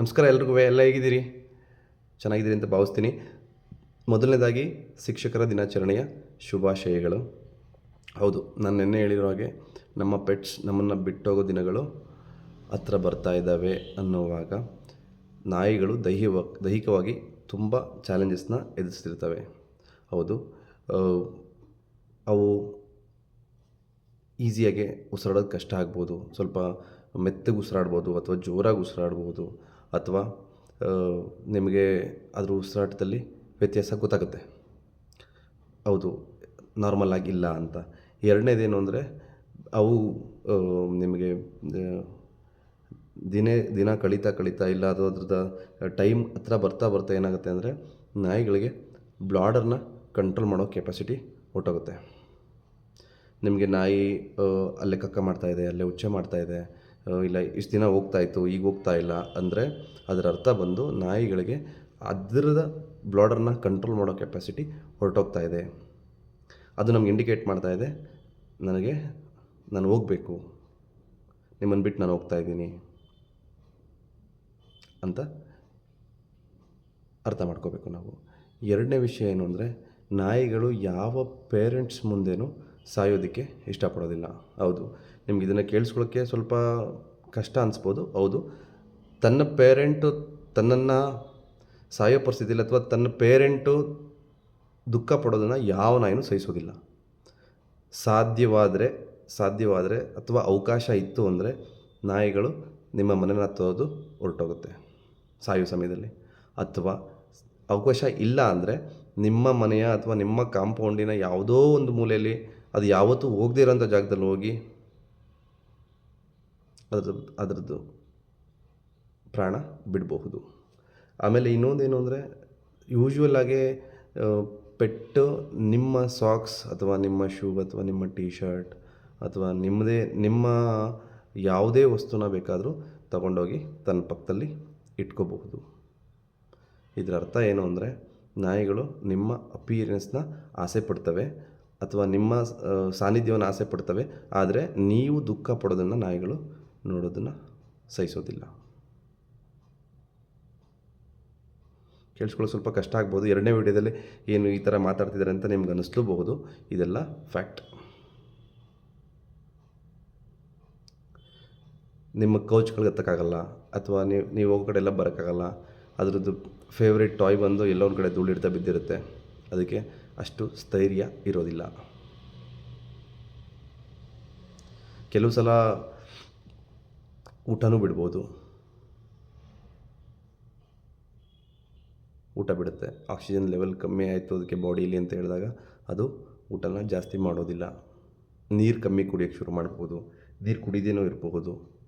ನಮಸ್ಕಾರ ಎಲ್ರಿಗೂ, ಎಲ್ಲ ಹೇಗಿದ್ದೀರಿ? ಚೆನ್ನಾಗಿದ್ದೀರಿ ಅಂತ ಭಾವಿಸ್ತೀನಿ. ಮೊದಲನೇದಾಗಿ, ಶಿಕ್ಷಕರ ದಿನಾಚರಣೆಯ ಶುಭಾಶಯಗಳು. ಹೌದು, ನಾನು ನಿನ್ನೆ ಹೇಳಿರೋ ಹಾಗೆ ನಮ್ಮ ಪೆಟ್ಸ್ ನಮ್ಮನ್ನು ಬಿಟ್ಟೋಗೋ ದಿನಗಳು ಹತ್ರ ಬರ್ತಾ ಇದ್ದಾವೆ ಅನ್ನುವಾಗ ನಾಯಿಗಳು ದೈಹಿವ, ದೈಹಿಕವಾಗಿ ತುಂಬ ಚಾಲೆಂಜಸ್ನ ಎದುರಿಸ್ತಿರ್ತವೆ. ಹೌದು ಅವು ಈಸಿಯಾಗಿ ಉಸಿರಾಡೋದು ಕಷ್ಟ ಆಗ್ಬೋದು. ಸ್ವಲ್ಪ ಮೆತ್ತಗೆ ಉಸಿರಾಡ್ಬೋದು ಅಥವಾ ಜೋರಾಗಿ ಉಸಿರಾಡ್ಬೋದು. ಅಥವಾ ನಿಮಗೆ ಅದ್ರ ಉಸಿರಾಟದಲ್ಲಿ ವ್ಯತ್ಯಾಸ ಗೊತ್ತಾಗುತ್ತೆ. ಹೌದು ನಾರ್ಮಲ್ ಆಗಿಲ್ಲ ಅಂತ. ಎರಡನೇದೇನು ಅಂದರೆ ಅವು ನಿಮಗೆ ದಿನೇ ದಿನ ಕಳೀತಾ ಕಳೀತಾ ಇಲ್ಲ ಅದು ಅದ್ರದ್ದು ಟೈಮ್ ಹತ್ರ ಬರ್ತಾ ಬರ್ತಾ ಏನಾಗುತ್ತೆ ಅಂದರೆ ನಾಯಿಗಳಿಗೆ ಬ್ಲಾಡರ್ನ ಕಂಟ್ರೋಲ್ ಮಾಡೋ ಕೆಪಾಸಿಟಿ ಹೊಟ್ಟೋಗುತ್ತೆ ನಿಮಗೆ ನಾಯಿ ಅಲ್ಲೇ ಕಕ್ಕ ಮಾಡ್ತಾ ಇದೆ ಅಲ್ಲೇ ಉಚ್ಚೆ ಮಾಡ್ತಾ ಇದೆ ಆ, ಇಲ್ಲ, ಇಷ್ಟು ದಿನ ಹೋಗ್ತಾ ಇತ್ತು, ಈಗ ಹೋಗ್ತಾ ಇಲ್ಲ ಅಂದರೆ ಅದರ ಅರ್ಥ ಬಂದು ನಾಯಿಗಳಿಗೆ ಅದರದ ಬ್ಲಾಡರ್ನ ಕಂಟ್ರೋಲ್ ಮಾಡೋ ಕೆಪಾಸಿಟಿ ಹೊರಟೋಗ್ತಾ ಇದೆ. ಅದು ನಮ್ಗೆ ಇಂಡಿಕೇಟ್ ಮಾಡ್ತಾ ಇದೆ, ನನಗೆ ನಾನು ಹೋಗಬೇಕು, ನಿಮ್ಮನ್ನು ಬಿಟ್ಟು ನಾನು ಹೋಗ್ತಾ ಇದ್ದೀನಿ ಅಂತ ಅರ್ಥ ಮಾಡ್ಕೋಬೇಕು ನಾವು. ಎರಡನೇ ವಿಷಯ ಏನು ಅಂದರೆ ನಾಯಿಗಳು ಯಾವ ಪೇರೆಂಟ್ಸ್ ಮುಂದೆನೂ ಸಾಯೋದಕ್ಕೆ ಇಷ್ಟಪಡೋದಿಲ್ಲ. ಹೌದು ನಿಮ್ಗೆ ಇದನ್ನು ಕೇಳಿಸ್ಕೊಳ್ಳೋಕ್ಕೆ ಸ್ವಲ್ಪ ಕಷ್ಟ ಅನಿಸ್ಬೋದು. ಹೌದು. ತನ್ನ ಪೇರೆಂಟು ತನ್ನನ್ನು ಸಾಯೋ ಪರಿಸ್ಥಿತಿಯಲ್ಲಿ ಅಥವಾ ತನ್ನ ಪೇರೆಂಟು ದುಃಖ ಪಡೋದನ್ನು ಯಾವ ನಾಯಿನೂ ಸಹಿಸೋದಿಲ್ಲ. ಸಾಧ್ಯವಾದರೆ ಸಾಧ್ಯವಾದರೆ ಅಥವಾ ಅವಕಾಶ ಇತ್ತು ಅಂದರೆ ನಾಯಿಗಳು ನಿಮ್ಮ ಮನೆನ ಹತ್ತೋದು ಹೊರಟೋಗುತ್ತೆ ಸಾಯೋ ಸಮಯದಲ್ಲಿ. ಅಥವಾ ಅವಕಾಶ ಇಲ್ಲ ಅಂದರೆ ನಿಮ್ಮ ಮನೆಯ ಅಥವಾ ನಿಮ್ಮ ಕಾಂಪೌಂಡಿನ ಯಾವುದೋ ಒಂದು ಮೂಲೆಯಲ್ಲಿ ಅದು ಯಾವತ್ತೂ ಹೋಗದೇ ಇರೋಂಥ ಜಾಗದಲ್ಲಿ ಹೋಗಿ ಅದ್ರದ್ದು, ಅದರದ್ದು ಪ್ರಾಣ ಬಿಡಬಹುದು. ಆಮೇಲೆ ಇನ್ನೊಂದೇನು ಅಂದರೆ ಯೂಶ್ವಲ್ ಆಗಿ ಪೆಟ್ಟು ನಿಮ್ಮ ಸಾಕ್ಸ್ ಅಥವಾ ನಿಮ್ಮ ಶೂ ಅಥವಾ ನಿಮ್ಮ ಟೀ ಶರ್ಟ್ ಅಥವಾ ನಿಮ್ಮದೇ ನಿಮ್ಮ ಯಾವುದೇ ವಸ್ತುನ ಬೇಕಾದರೂ ತಗೊಂಡೋಗಿ ತನ್ನ ಪಕ್ಕದಲ್ಲಿ ಇಟ್ಕೋಬಹುದು. ಇದರ ಅರ್ಥ ಏನು ಅಂದರೆ, ನಾಯಿಗಳು ನಿಮ್ಮ ಅಪಿಯರೆನ್ಸ್ನ ಆಸೆ ಪಡ್ತವೆ ಅಥವಾ ನಿಮ್ಮ ಸಾನ್ನಿಧ್ಯವನ್ನು ಆಸೆ ಪಡ್ತವೆ, ಆದರೆ ನೀವು ದುಃಖ ಪಡೋದನ್ನು ನಾಯಿಗಳು ನೋಡೋದನ್ನು ಸಹಿಸೋದಿಲ್ಲ. ಕೇಳಿಸ್ಕೊಳ್ಳೋ ಸ್ವಲ್ಪ ಕಷ್ಟ ಆಗ್ಬೋದು. ಎರಡನೇ ವಿಡಿಯೋದಲ್ಲಿ ಏನು ಈ ಥರ ಮಾತಾಡ್ತಿದ್ದಾರೆ ಅಂತ ನಿಮ್ಗೆ ಅನ್ನಿಸ್ಲೂಬಹುದು ಇದೆಲ್ಲ ಫ್ಯಾಕ್ಟ್. ನಿಮ್ಮ ಕೌಚ್ಗಳಿಗೆ ಹತ್ತಕ್ಕಾಗಲ್ಲ ಅಥವಾ ನೀವು ನೀವು ಹೋಗೋ ಕಡೆ ಎಲ್ಲ ಬರೋಕ್ಕಾಗಲ್ಲ. ಅದರದ್ದು ಫೇವ್ರೇಟ್ ಟಾಯ್ ಬಂದು ಎಲ್ಲೋ ಒಂದು ಕಡೆ ಧೂಳಿಡ್ತಾ ಬಿದ್ದಿರುತ್ತೆ. ಅದಕ್ಕೆ ಅಷ್ಟು ಸ್ಥೈರ್ಯ ಇರೋದಿಲ್ಲ. ಕೆಲವು ಸಲ ಊಟನೂ ಬಿಡ್ಬೋದು. ಊಟ ಬಿಡುತ್ತೆ. ಆಕ್ಸಿಜನ್ ಲೆವೆಲ್ ಕಮ್ಮಿ ಆಯಿತು ಅದಕ್ಕೆ ಬಾಡಿಲಿ ಅಂತ ಹೇಳಿದಾಗ ಅದು ಊಟನ ಜಾಸ್ತಿ ಮಾಡೋದಿಲ್ಲ. ನೀರು ಕಮ್ಮಿ ಕುಡಿಯೋಕ್ಕೆ ಶುರು ಮಾಡ್ಬೋದು. ನೀರು ಕುಡಿದೇನೋ ಇರಬಹುದು.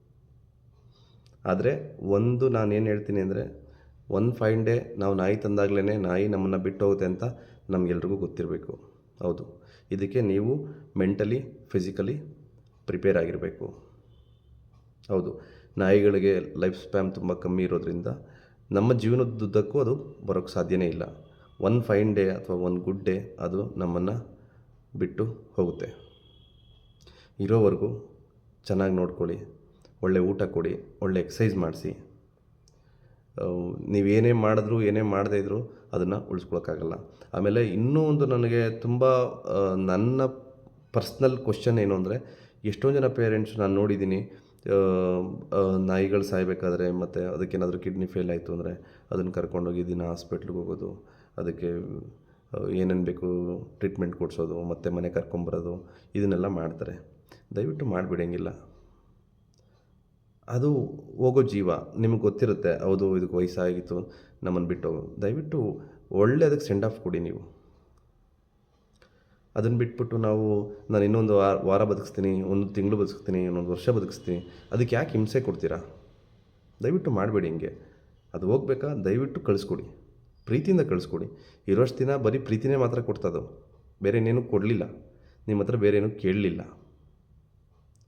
ಆದರೆ ಒಂದು ನಾನು ಏನು ಹೇಳ್ತೀನಿ ಅಂದರೆ ಒನ್ ಫೈನ್ ಡೇ ನಾವು ನಾಯಿ ತಂದಾಗಲೇ ನಾಯಿ ನಮ್ಮನ್ನು ಬಿಟ್ಟು ಹೋಗುತ್ತೆ ಅಂತ ನಮಗೆಲ್ರಿಗೂ ಗೊತ್ತಿರಬೇಕು. ಹೌದು. ಇದಕ್ಕೆ ನೀವು ಮೆಂಟಲಿ, ಫಿಸಿಕಲಿ ಪ್ರಿಪೇರ್ ಆಗಿರಬೇಕು. ಹೌದು. ನಾಯಿಗಳಿಗೆ ಲೈಫ್ ಸ್ಪ್ಯಾಮ್ ತುಂಬ ಕಮ್ಮಿ ಇರೋದ್ರಿಂದ ನಮ್ಮ ಜೀವನದುದ್ದಕ್ಕೂ ಅದು ಬರೋಕ್ಕೆ ಸಾಧ್ಯನೇ ಇಲ್ಲ. ಒನ್ ಫೈನ್ ಡೇ ಅಥವಾ ಒನ್ ಗುಡ್ ಡೇ ಅದು ನಮ್ಮನ್ನು ಬಿಟ್ಟು ಹೋಗುತ್ತೆ. ಇರೋವರೆಗೂ ಚೆನ್ನಾಗಿ ನೋಡ್ಕೊಳ್ಳಿ, ಒಳ್ಳೆ ಊಟ ಕೊಡಿ, ಒಳ್ಳೆ ಎಕ್ಸಸೈಸ್ ಮಾಡಿಸಿ. ನೀವೇನೇ ಮಾಡಿದ್ರು, ಏನೇ ಮಾಡದೇ ಇದ್ದರೂ ಅದನ್ನು ಉಳಿಸ್ಕೊಳಕ್ಕಾಗಲ್ಲ. ಆಮೇಲೆ ಇನ್ನೂ ಒಂದು ನನಗೆ ತುಂಬ ನನ್ನ ಪರ್ಸ್ನಲ್ ಕ್ವಶನ್ ಏನು ಅಂದರೆ, ಎಷ್ಟೊಂದು ಜನ ಪೇರೆಂಟ್ಸ್ ನಾನು ನೋಡಿದ್ದೀನಿ ನಾಯಿಗಳು ಸಾಯಬೇಕಾದ್ರೆ ಮತ್ತು ಅದಕ್ಕೇನಾದರೂ ಕಿಡ್ನಿ ಫೇಲ್ ಆಯಿತು ಅಂದರೆ ಅದನ್ನು ಕರ್ಕೊಂಡೋಗಿ ದಿನ ಹಾಸ್ಪಿಟ್ಲಿಗೆ ಹೋಗೋದು, ಅದಕ್ಕೆ ಏನೇನು ಬೇಕು ಟ್ರೀಟ್ಮೆಂಟ್ ಕೊಡಿಸೋದು, ಮತ್ತು ಮನೆ ಕರ್ಕೊಂಬರೋದು, ಇದನ್ನೆಲ್ಲ ಮಾಡ್ತಾರೆ. ದಯವಿಟ್ಟು ಮಾಡಿಬಿಡಂಗಿಲ್ಲ ಅದು ಹೋಗೋ ಜೀವ, ನಿಮಗೆ ಗೊತ್ತಿರುತ್ತೆ, ಹೌದು, ಇದಕ್ಕೆ ವಯಸ್ಸಾಗಿತ್ತು ನಮ್ಮನ್ನು ಬಿಟ್ಟು. ದಯವಿಟ್ಟು ಒಳ್ಳೆಯದಕ್ಕೆ ಸೆಂಡ್ ಆಫ್ ಕೊಡಿ ನೀವು. ಅದನ್ನು ಬಿಟ್ಬಿಟ್ಟು ನಾವು, ನಾನು ಇನ್ನೊಂದು ವಾರ ಬದುಕಿಸ್ತೀನಿ, ಒಂದು ತಿಂಗಳು ಬದುಕಿಸ್ತೀನಿ, ಇನ್ನೊಂದು ವರ್ಷ ಬದುಕಿಸ್ತೀನಿ, ಅದಕ್ಕೆ ಯಾಕೆ ಹಿಂಸೆ ಕೊಡ್ತೀರಾ? ದಯವಿಟ್ಟು ಮಾಡಬೇಡಿ ಹಿಂಗೆ. ಅದು ಹೋಗ್ಬೇಕಾ? ದಯವಿಟ್ಟು ಕಳಿಸ್ಕೊಡಿ. ಪ್ರೀತಿಯಿಂದ ಕಳಿಸ್ಕೊಡಿ. ಇರೋಷ್ಟು ದಿನ ಬರೀ ಪ್ರೀತಿನೇ ಮಾತ್ರ ಕೊಡ್ತದೋ ಬೇರೆ ಇನ್ನೇನು ಕೊಡಲಿಲ್ಲ. ನಿಮ್ಮ ಹತ್ರ ಬೇರೆ ಏನೂ ಕೇಳಲಿಲ್ಲ.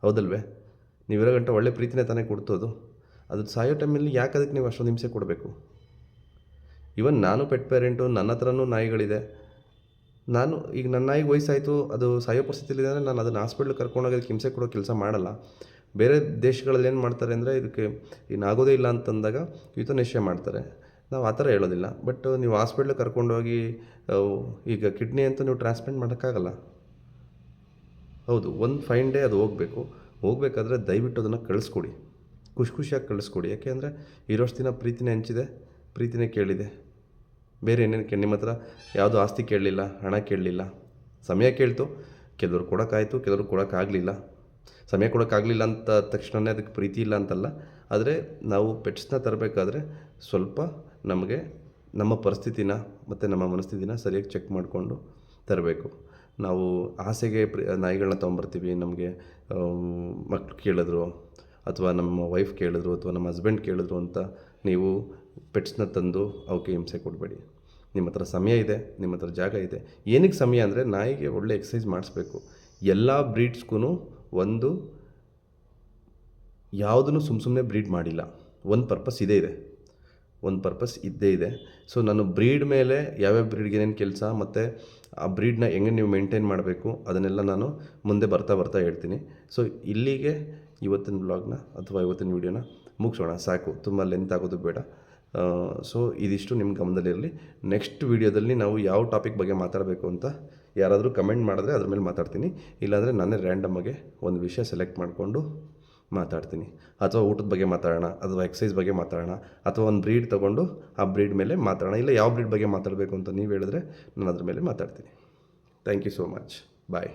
ಹೌದಲ್ವೇ? ನೀವಿರೋ ಗಂಟೆ ಒಳ್ಳೆ ಪ್ರೀತಿನೇ ತಾನೇ ಕೊಡ್ತೋದು ಅದು. ಸಾಯೋ ಟೈಮಲ್ಲಿ ಯಾಕೆ ಅದಕ್ಕೆ ನೀವು ಅಷ್ಟೊಂದು ಹಿಂಸೆ ಕೊಡಬೇಕು? ಇವನ್ ನಾನು ಪೆಟ್ ಪೇರೆಂಟು ನನ್ನ ಹತ್ರನೂ ನಾಯಿಗಳಿದೆ. ನಾನು, ಈಗ ನನ್ನ ನಾಯಿಗೆ ವಯಸ್ಸಾಯಿತು, ಅದು ಸಾಯೋ ಪರಿಸ್ಥಿತಿಲಿದೆ ಅಂದರೆ ನಾನು ಅದನ್ನು ಹಾಸ್ಪಿಟ್ಲಿಗೆ ಕರ್ಕೊಂಡೋಗಿ ಅದಕ್ಕೆ ಹಿಂಸೆ ಕೊಡೋ ಕೆಲಸ ಮಾಡಲ್ಲ. ಬೇರೆ ದೇಶಗಳಲ್ಲಿ ಏನು ಮಾಡ್ತಾರೆ ಅಂದರೆ ಇದಕ್ಕೆ ಇನ್ನಾಗೋದೇ ಇಲ್ಲ ಅಂತಂದಾಗ ಯುತನೇಶ್ಯ ಮಾಡ್ತಾರೆ. ನಾವು ಆ ಥರ ಹೇಳೋದಿಲ್ಲ. ಬಟ್ ನೀವು ಹಾಸ್ಪಿಟ್ಲಿಗೆ ಕರ್ಕೊಂಡೋಗಿ ಈಗ ಕಿಡ್ನಿ ಅಂತ ನೀವು ಟ್ರಾನ್ಸ್ಪ್ಲಾಂಟ್ ಮಾಡೋಕ್ಕಾಗಲ್ಲ. ಹೌದು, ಒಂದು ಫೈನ್ ಡೇ ಅದು ಹೋಗಬೇಕು. ಹೋಗಬೇಕಾದ್ರೆ ದಯವಿಟ್ಟು ಅದನ್ನು ಕಳಿಸ್ಕೊಡಿ. ಖುಷಿ ಖುಷಿಯಾಗಿ ಕಳಿಸ್ಕೊಡಿ. ಯಾಕೆ ಅಂದರೆ ಇರೋಷ್ಟು ದಿನ ಪ್ರೀತಿನೇ ಹಂಚಿದೆ, ಪ್ರೀತಿನೇ ಕೇಳಿದೆ. ಬೇರೆ ಏನೇನು ಕೇಳಿ, ನಿಮ್ಮ ಹತ್ರ ಯಾವುದು ಆಸ್ತಿ ಕೇಳಲಿಲ್ಲ, ಹಣ ಕೇಳಲಿಲ್ಲ, ಸಮಯ ಕೇಳ್ತು, ಕೆಲವರು ಕೊಡೋಕ್ಕಾಯಿತು, ಕೆಲವರು ಕೊಡೋಕ್ಕಾಗಲಿಲ್ಲ. ಸಮಯ ಕೊಡೋಕ್ಕಾಗಲಿಲ್ಲ ಅಂತ ತಕ್ಷಣವೇ ಅದಕ್ಕೆ ಪ್ರೀತಿ ಇಲ್ಲ ಅಂತಲ್ಲ, ಆದರೆ ನಾವು ಪೆಟ್ಸ್ನ ತರಬೇಕಾದ್ರೆ ಸ್ವಲ್ಪ ನಮಗೆ ನಮ್ಮ ಪರಿಸ್ಥಿತಿನ ಮತ್ತು ನಮ್ಮ ಮನಸ್ಥಿತಿನ ಸರಿಯಾಗಿ ಚೆಕ್ ಮಾಡಿಕೊಂಡು ತರಬೇಕು. ನಾವು ಆಸೆಗೆ ಪ್ರಿ ನಾಯಿಗಳನ್ನ ತೊಗೊಂಬರ್ತೀವಿ, ನಮಗೆ ಮಕ್ಳು ಕೇಳಿದ್ರು, ಅಥವಾ ನಮ್ಮ ವೈಫ್ ಕೇಳಿದ್ರು, ಅಥವಾ ನಮ್ಮ ಹಸ್ಬೆಂಡ್ ಕೇಳಿದ್ರು ಅಂತ ನೀವು ಪೆಟ್ಸ್ನ ತಂದು ಅವಕ್ಕೆ ಹಿಂಸೆ ಕೊಡಬೇಡಿ. ನಿಮ್ಮ ಹತ್ರ ಸಮಯ ಇದೆ, ನಿಮ್ಮ ಹತ್ರ ಜಾಗ ಇದೆ. ಏನಕ್ಕೆ ಸಮಯ ಅಂದರೆ ನಾಯಿಗೆ ಒಳ್ಳೆ ಎಕ್ಸಸೈಸ್ ಮಾಡಿಸ್ಬೇಕು. ಎಲ್ಲ ಬ್ರೀಡ್ಸ್ಗೂ ಒಂದು ಯಾವುದನ್ನು ಸುಮ್ಮ ಸುಮ್ಮನೆ ಬ್ರೀಡ್ ಮಾಡಿಲ್ಲ. ಒಂದು ಪರ್ಪಸ್ ಇದೇ ಇದೆ. ಒಂದು ಪರ್ಪಸ್ ಇದ್ದೇ ಇದೆ. ಸೊ ನಾನು ಬ್ರೀಡ್ ಮೇಲೆ ಯಾವ್ಯಾವ ಬ್ರೀಡ್ಗೆ ಏನೇನು ಕೆಲಸ ಮತ್ತು ಆ ಬ್ರೀಡ್ನ ಹೆಂಗೆ ನೀವು ಮೇಂಟೈನ್ ಮಾಡಬೇಕು ಅದನ್ನೆಲ್ಲ ನಾನು ಮುಂದೆ ಬರ್ತಾ ಬರ್ತಾ ಹೇಳ್ತೀನಿ. ಸೊ ಇಲ್ಲಿಗೆ ಇವತ್ತಿನ ಬ್ಲಾಗ್ನ ಅಥವಾ ಇವತ್ತಿನ ವೀಡಿಯೋನ ಮುಗಿಸೋಣ. ಸಾಕು. ತುಂಬ ಲೆಂತ್ ಆಗೋದು ಬೇಡ. ಸೊ ಇದಿಷ್ಟು ನಿಮ್ಮ ಗಮನದಲ್ಲಿರಲಿ ನೆಕ್ಸ್ಟ್ ವೀಡಿಯೋದಲ್ಲಿ ನಾವು ಯಾವ ಟಾಪಿಕ್ ಬಗ್ಗೆ ಮಾತಾಡಬೇಕು ಅಂತ ಯಾರಾದರೂ ಕಮೆಂಟ್ ಮಾಡಿದ್ರೆ ಅದ್ರ ಮೇಲೆ ಮಾತಾಡ್ತೀನಿ. ಇಲ್ಲಾಂದರೆ ನಾನೇ ರ್ಯಾಂಡಮ್ಮಾಗೆ ಒಂದು ವಿಷಯ ಸೆಲೆಕ್ಟ್ ಮಾಡಿಕೊಂಡು ಮಾತಾಡ್ತೀನಿ. ಅಥವಾ ಊಟದ ಬಗ್ಗೆ ಮಾತಾಡೋಣ, ಅಥವಾ ಎಕ್ಸಸೈಸ್ ಬಗ್ಗೆ ಮಾತಾಡೋಣ, ಅಥವಾ ಒಂದು ಬ್ರೀಡ್ ತೊಗೊಂಡು ಆ ಬ್ರೀಡ್ ಮೇಲೆ ಮಾತಾಡೋಣ. ಇಲ್ಲ ಯಾವ ಬ್ರೀಡ್ ಬಗ್ಗೆ ಮಾತಾಡಬೇಕು ಅಂತ ನೀವು ಹೇಳಿದ್ರೆ ನಾನು ಅದ್ರ ಮೇಲೆ ಮಾತಾಡ್ತೀನಿ. Thank you so much bye